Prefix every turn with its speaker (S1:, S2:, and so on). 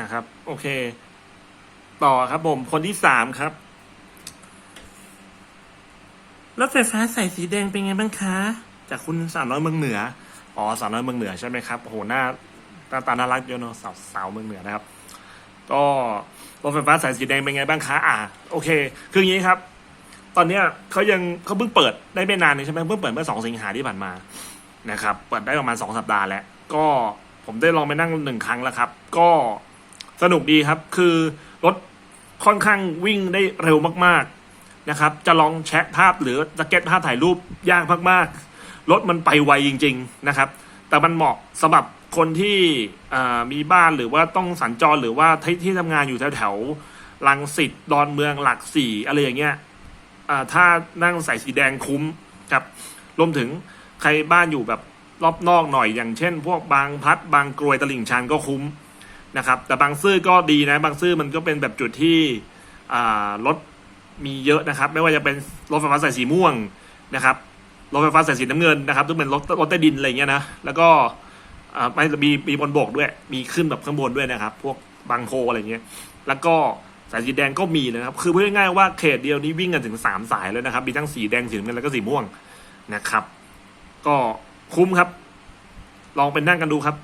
S1: นะครับ โอเค ต่อครับผม คนที่สามครับรถไฟฟ้าสายสีแดงเป็นไงบ้างคะ จากคุณสาวน้อยเมืองเหนือ อ๋อสาวน้อยเมืองเหนือใช่ไหมครับโอ้โหหน้าหน้าตาน่ารักเยอะเนอะสาวสาวเมืองเหนือนะครับ ก็รถไฟฟ้าสายสีแดงเป็นไงบ้างคะ อ่า โอเค คืออย่างนี้ครับ ตอนเนี้ยเขายังเขาเพิ่งเปิดได้ไม่นานใช่ไหมเพิ่งเปิดเมื่อสองสิงหาที่ผ่านมานะครับ เปิดได้ประมาณสองสัปดาห์แล้ว ก็ผมได้ลองไปนั่งหนึ่งครั้งแล้วครับ ก็ สนุกดีครับ คือรถค่อนข้างวิ่งได้เร็วมากๆนะครับ จะลองแชะภาพหรือจะเก็ตภาพถ่ายรูปยากมากๆ รถมันไปไวจริง ๆนะครับ แต่มันเหมาะสำหรับคนที่มีบ้านหรือว่าต้องสัญจรหรือว่าที่ที่ทำงานอยู่แถวๆลังสิตดอนเมืองหลักสี่อะไรอย่างเงี้ยถ้านั่งใส่สีแดงคุ้มครับ รวมถึงใครบ้านอยู่แบบรอบนอกหน่อยอย่างเช่น พวกบางพัดบางกรวยตลิ่งชันก็คุ้ม นะครับ แต่บางซื่อก็ดีนะ บางซื่อมันก็เป็นแบบจุดที่รถมีเยอะนะครับ ไม่ว่าจะเป็นรถไฟฟ้าสายสีม่วงนะครับรถไฟฟ้าสายสีน้ำเงินนะครับซึ่งเป็นรถรถใต้ดินอะไรอย่างเงี้ยนะแล้วก็ไม่มีมีบนบกด้วย มีขึ้นแบบข้างบนด้วยนะครับ พวกบางโพอะไรเงี้ยแล้วก็สายสีแดงก็มีนะครับ คือพูดง่ายๆว่าเขตเดียวนี้วิ่งกันถึงสามสายเลยนะครับ มีทั้งสีแดงสีน้ำเงินแล้วก็สีม่วงนะครับ ก็คุ้มครับ ลองไปนั่งกันดูครับ